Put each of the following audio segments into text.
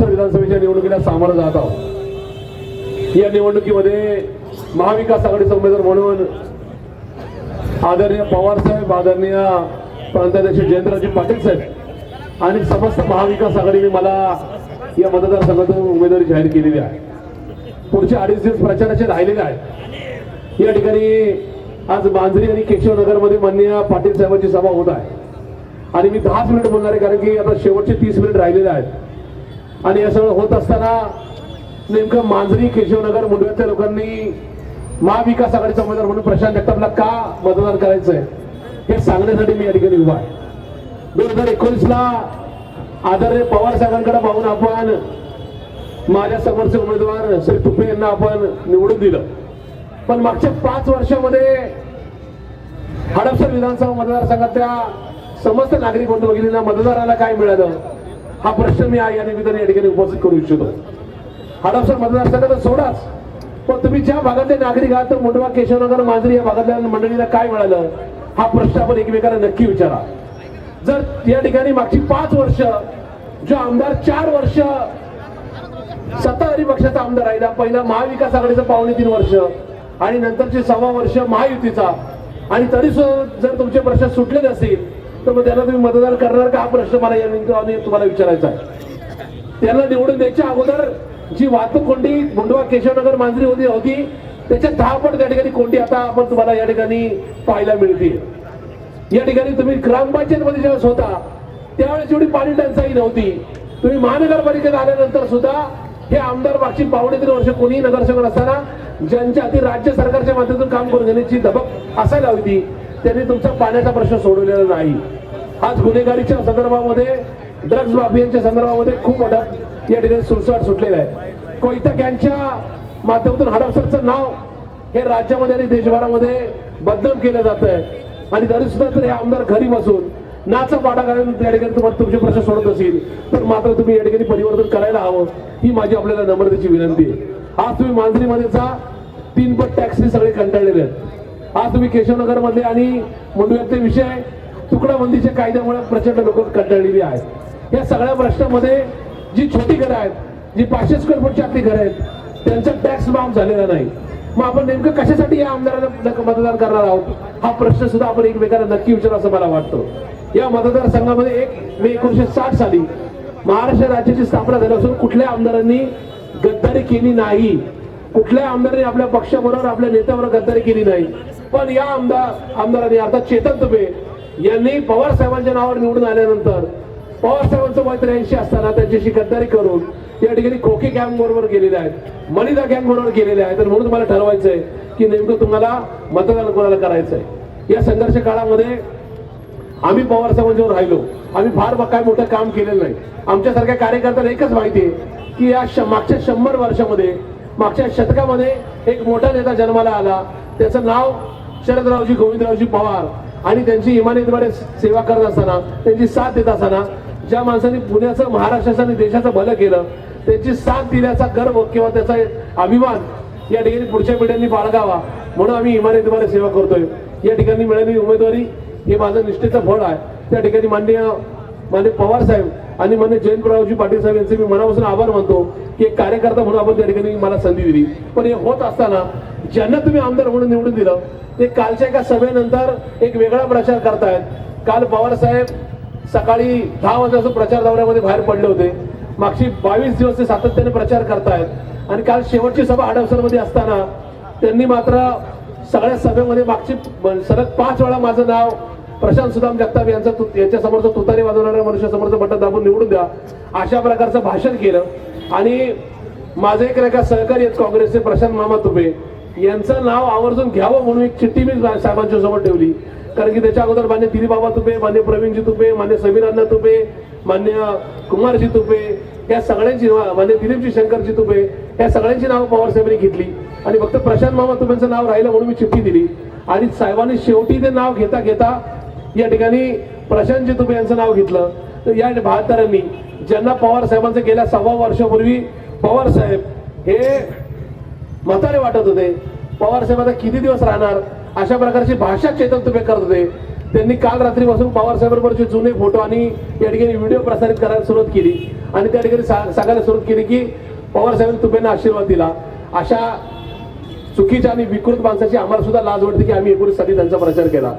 महाराष्ट्र विधानसभेच्या निवडणुकीला सामोरं जात आहोत. या निवडणुकीमध्ये महाविकास आघाडीचा उमेदवार म्हणून आदरणीय पवार साहेब आदरणीय प्रांताध्यक्ष जयंतराजे पाटील साहेब आणि समस्त महाविकास आघाडीने मला या मतदारसंघातून उमेदवारी जाहीर केलेली आहे. पुढचे अडीच दिवस प्रचाराचे राहिलेले आहेत. या ठिकाणी आज मांजरी आणि केशवनगरमध्ये माननीय पाटील साहेबांची सभा होत आहे. आणि मी दहाच मिनिट बोलणार आहे कारण की आता शेवटचे तीस मिनिट राहिलेले आहेत. आणि हे सगळं होत असताना नेमकं मांजरी केशवनगर मुंडव्यातल्या लोकांनी महाविकास आघाडीचा उमेदवार म्हणून प्रशांत जगतापला का मतदान करायचंय हे सांगण्यासाठी मी या ठिकाणी उभा आहे. दोन हजार एकोणीसला आदरणीय पवार साहेबांकडे पाहून आपण माझ्या समोरचे उमेदवार श्री तुपे यांना आपण निवडून दिलं. पण मागच्या पाच वर्षामध्ये हडपसर विधानसभा मतदारसंघातल्या समस्त नागरिक बंधू भगिनींना मतदाराला काय मिळालं? हा प्रश्न मी या निमित्ताने या ठिकाणी उपस्थित करू इच्छितो. हडपसर मतदारसंघात सोडाच. पण तुम्ही ज्या भागातले नागरिक आहात तर मुंडवा केशवनगर मांजरी या भागातल्या मंडळीला काय मिळालं? हा प्रश्न आपण एकमेकांना नक्की विचारा. जर या ठिकाणी मागची पाच वर्ष जो आमदार चार वर्ष सत्ताधारी पक्षाचा आमदार राहिला पहिला महाविकास आघाडीचं पावणे तीन वर्ष आणि नंतरचे सव्वा वर्ष महायुतीचा आणि तरी सुद्धा जर तुमचे प्रश्न सुटले नसतील तर मग त्याला तुम्ही मतदान करणार का? हा प्रश्न मला या निमित्ताने तुम्हाला विचारायचा आहे. त्याला निवडून द्यायच्या अगोदर जी वाहतूक कोंडी मुंडवा केशवनगर मांजरी होती होती त्याच्या दहा पट त्या ठिकाणी कोंडी आता आपण तुम्हाला या ठिकाणी पाहायला मिळते या ठिकाणी तुम्ही ग्रामपंचायत मध्ये ज्यावेळेस होता त्यावेळेस एवढी पाणी टंचाई नव्हती. तुम्ही महानगरपालिकेत आल्यानंतर सुद्धा हे आमदार मागची पावणे तीन वर्ष कोणीही नगरसेवक असताना ज्यांच्या हाती राज्य सरकारच्या माध्यमातून काम करून घेण्याची धबक असायला होती. त्यांनी तुमचा पाण्याचा प्रश्न सोडवलेला नाही. आज गुन्हेगारीच्या संदर्भामध्ये ड्रग्ज माफियांच्या संदर्भामध्ये खूप मोठा या ठिकाणी सुळसुळाट सुटलेला आहे. कोयता गँगच्या माध्यमातून हडपसरचं नाव हे राज्यामध्ये आणि देशभरामध्ये बदनाम केलं जात आहे. आणि तरी सुद्धा जर हे आमदार घरी बसून नाचा पाडा घालून त्या ठिकाणी तुम्हाला तुमचे प्रश्न सोडत असेल तर मात्र तुम्ही या ठिकाणी परिवर्तन करायला हवं ही माझी आपल्याला नम्रतेची विनंती आहे. आज तुम्ही मांजरीमध्ये जा तीन पट टॅक्सी सगळे कंटाळलेले आहेत. आज तुम्ही केशवनगरमध्ये आणि मुंडव्याचे विषय तुकडाबंदीच्या कायद्यामुळे प्रचंड लोक कंटाळलेली आहेत. या सगळ्या प्रश्नामध्ये जी छोटी घरं आहेत जी पाचशे स्क्वेअर फूटची आपली घरं आहेत त्यांचा टॅक्स माफ झालेला नाही. मग आपण नेमकं कशासाठी या आमदारांना मतदान करणार आहोत? हा प्रश्न सुद्धा आपण एकमेकांना नक्की विचारू असं मला वाटतं. या मतदारसंघामध्ये एक मे एकोणीशे साठ साली महाराष्ट्र राज्याची स्थापना झाली असून कुठल्या आमदारांनी गद्दारी केली नाही? कुठल्या आमदारांनी आपल्या पक्षाबरोबर आपल्या नेत्याबरोबर गद्दारी केली नाही? पण या आमदार आमदारांनी अर्थात चेतन तुपे यांनी पवार साहेबांच्या नावावर निवडून आल्यानंतर पवार साहेबांचं वय त्र्याऐंशी असताना त्यांच्याशी गद्दारी करून या ठिकाणी खोके गँग बरोबर गेलेले आहेत मलिदा गँग बरोबर गेलेले आहेत. तर म्हणून तुम्हाला ठरवायचंय की नेमकं तुम्हाला मतदान कोणाला करायचंय. या संघर्ष काळामध्ये आम्ही पवार साहेबांच्यावर राहिलो. आम्ही फार काय मोठं काम केलेलं नाही. आमच्यासारख्या कार्यकर्त्याला एकच माहिती आहे की या श- मागच्या शंभर वर्षामध्ये मागच्या शतकामध्ये एक मोठा नेता जन्माला आला. त्याचं नाव शरदरावजी गोविंदरावजी पवार आणि त्यांची इमानीद्वारे सेवा करत असताना त्यांची साथ देत असताना ज्या माणसांनी पुण्याचं महाराष्ट्राचं आणि देशाचं भलं केलं त्यांची साथ दिल्याचा गर्व किंवा त्याचा अभिमान या ठिकाणी पुढच्या पिढ्यांनी बाळगावा म्हणून आम्ही इमानीद्वारे सेवा करतोय. या ठिकाणी मिळालेली उमेदवारी हे माझं निष्ठेचं फळ आहे. त्या ठिकाणी माननीय माननीय पवार साहेब आणि मान्य जयंतरावजी पाटील साहेब यांचे मी मनापासून आभार मानतो की एक कार्यकर्ता म्हणून आपण त्या ठिकाणी मला संधी दिली. पण हे होत असताना ज्यांना तुम्ही आमदार म्हणून निवडून दिलं ते कालच्या एका सभेनंतर एक वेगळा प्रचार करतायत. काल पवार साहेब सकाळी दहा वाजता प्रचार दौऱ्यामध्ये बाहेर पडले होते. मागची बावीस दिवस ते सातत्याने प्रचार करतायत. आणि काल शेवटची सभा हडपसरमध्ये असताना त्यांनी मात्र सगळ्या सभेमध्ये मागची सलग पाच वेळा माझं नाव प्रशांत सुदाम जगताप यांचं तु- तुतारी वाजवणाऱ्या मनुष्यासमोरचं बटन दाबून निवडून द्या अशा प्रकारचं भाषण केलं. आणि माझे एक एका सहकारी आहेत काँग्रेसचे प्रशांत मामा तुपे. यांचं नाव आवर्जून घ्यावं म्हणून एक चिठ्ठी मी साहेबांच्या समोर ठेवली. कारण की त्याच्या अगोदर मान्य दिलीबाबा तुपे मान्य प्रवीणजी तुपे मान्य समीरांना तुपे मान्य कुमारजी तुपे या सगळ्यांची मान्य दिलीपजी शंकरजी तुपे या सगळ्यांची नावं पवार साहेबांनी घेतली. आणि फक्त प्रशांत मामा तुपेंचं नाव राहिलं म्हणून मी चिठ्ठी दिली. आणि साहेबांनी शेवटी ते नाव घेता घेता या ठिकाणी प्रशांतजी तुपे यांचं नाव घेतलं. तर या बहात्तरांनी ज्यांना पवार साहेबांचं गेल्या सव्वा वर्षापूर्वी पवार साहेब हे म्हातारे वाटत होते. पवार साहेब आता किती दिवस राहणार? अशा प्रकारची भाषा चेतन तुम्ही करत होते. त्यांनी काल रात्रीपासून पवार साहेबांवरचे जुने फोटो आणि या ठिकाणी व्हिडिओ प्रसारित करायला सुरुवात केली. आणि त्या ठिकाणी सा- सांगायला सुरुवात केली की पवार साहेबांनी तुम्हाला आशीर्वाद दिला. अशा चुकीच्या आणि विकृत माणसाची आम्हाला सुद्धा लाज वाटते की आम्ही एकोणीससाठी त्यांचा प्रचार केला.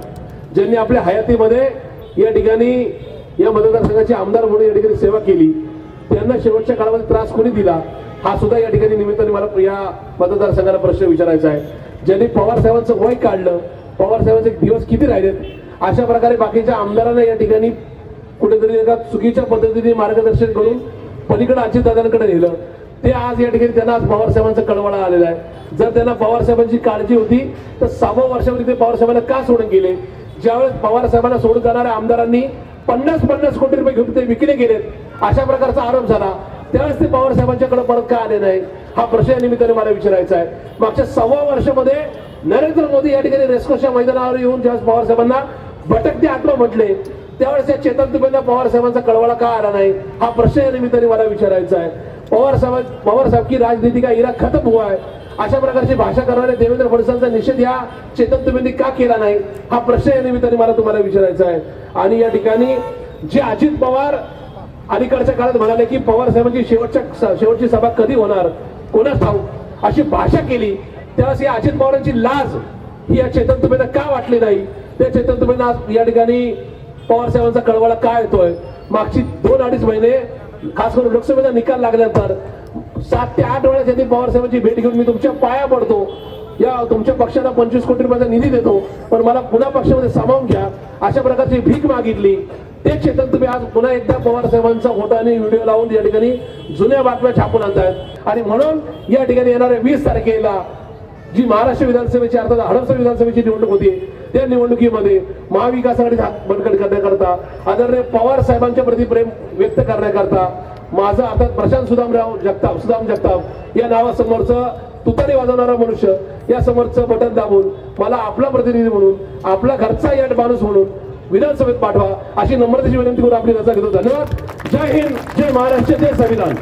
ज्यांनी आपल्या हयातीमध्ये या ठिकाणी या मतदारसंघाचे आमदार म्हणून या ठिकाणी सेवा केली. त्यांना शेवटच्या काळामध्ये त्रास कोणी दिला? हा सुद्धा या ठिकाणी निमित्ताने मला या मतदारसंघाला प्रश्न विचारायचा आहे. ज्यांनी पवार साहेबांचं वय काढलं पवार साहेबांचे दिवस किती राहिलेत? अशा प्रकारे बाकीच्या आमदारांना या ठिकाणी कुठेतरी एका चुकीच्या पद्धतीने मार्गदर्शन करून पलीकडे अजितदादांकडे नेलं. ते आज या ठिकाणी त्यांना आज पवार साहेबांचा कळवळा आलेला आहे. जर त्यांना पवार साहेबांची काळजी होती तर सहाव्या वर्षामध्ये ते पवार साहेबांना का सोडून गेले? ज्यावेळेस पवार साहेबांना सोडून जाणाऱ्या आमदारांनी पन्नास पन्नास कोटी रुपये घेऊन ते विकले गेलेत अशा प्रकारचा आरोप झाला. त्यावेळेस ते पवार साहेबांच्याकडे परत का आले नाही? हा प्रश्न या निमित्ताने मला विचारायचा आहे. मागच्या सव्वा वर्षामध्ये नरेंद्र मोदी या ठिकाणी रेस्कोच्या मैदानावर येऊन ज्यावेळेस पवार साहेबांना भटकते आत्मा म्हटले त्यावेळेस या चेतन तुपेंना पवार साहेबांचा कळवळा का आला नाही? हा प्रश्न या निमित्ताने मला विचारायचा आहे. पवार साहेब पवार साहेब की राजनीती का इरा खतम हुआ है? अशा प्रकारची भाषा करणारे देवेंद्र फडणवीसांचा निषेध या चेतन तुम्ही का केला नाही? हा प्रश्न या निमित्ताने मला तुम्हाला विचारायचा आहे. आणि या ठिकाणी जे अजित पवार अलीकडच्या काळात म्हणाले की पवार साहेबांची शेवटच्या शेवटची सभा कधी होणार? कोणाच ठाऊक? अशी भाषा केली. त्यावेळेस या अजित पवारांची लाज ही या चेतन तुपेंना का वाटली नाही? त्या चेतन तुम्ही आज या ठिकाणी पवार साहेबांचा कळवळा काय येतोय? मागची दोन अडीच महिने खास करून लोकसभेचा निकाल लागल्यानंतर सात ते आठ वेळा त्यांनी पवारसाहेबांची भेट घेऊन. मी तुमच्या पाया पडतो. या तुमच्या पक्षाला पंचवीस कोटी रुपयाचा निधी देतो. पण मला पुन्हा पक्षामध्ये सामावून घ्या. अशा प्रकारची भीक मागितली. ते चेतन तुम्ही आज पुन्हा एकदा पवार साहेबांचा फोटो आणि व्हिडिओ लावून या ठिकाणी जुन्या बातम्या छापून आणतात आणि म्हणून या ठिकाणी येणाऱ्या वीस तारखेला जी महाराष्ट्र विधानसभेची अर्थात हडपसर विधानसभेची निवडणूक होती त्या निवडणुकीमध्ये महाविकास आघाडीचा हात करण्याकरता आदरणीय पवार साहेबांच्या प्रति प्रेम व्यक्त करण्याकरता माझं अर्थात प्रशांत सुदामराव जगताप सुदाम जगताप या नावासमोरचं तुतारी वाजवणारा मनुष्य या समोरचं बटन दाबून मला आपला प्रतिनिधी म्हणून आपला घरचा या माणूस म्हणून विधानसभेत पाठवा अशी नम्रतेची विनंती करून आपली रजा घेतो. धन्यवाद. जय हिंद जय महाराष्ट्र जय संविधान.